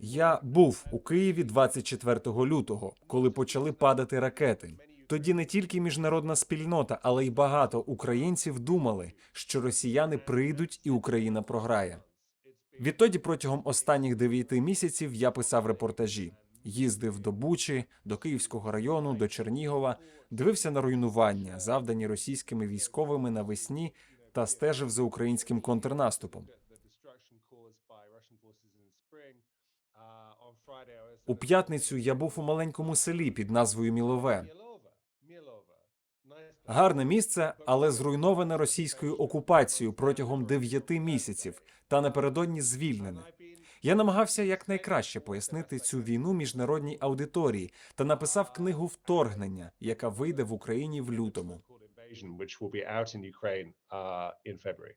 Я був у Києві 24 лютого, коли почали падати ракети. Тоді не тільки міжнародна спільнота, але й багато українців думали, що росіяни прийдуть і Україна програє. Відтоді протягом останніх дев'яти місяців я писав репортажі, їздив до Бучі, до Київського району, до Чернігова, дивився на руйнування, завдані російськими військовими навесні, та стежив за українським контрнаступом. У п'ятницю я був у маленькому селі під назвою Мілове. Гарне місце, але зруйноване російською окупацією протягом дев'яти місяців та напередодні звільнене. Я намагався якнайкраще пояснити цю війну міжнародній аудиторії та написав книгу Вторгнення, яка вийде в Україні в лютому. Invasion, which will be out in Ukraine uh, in February.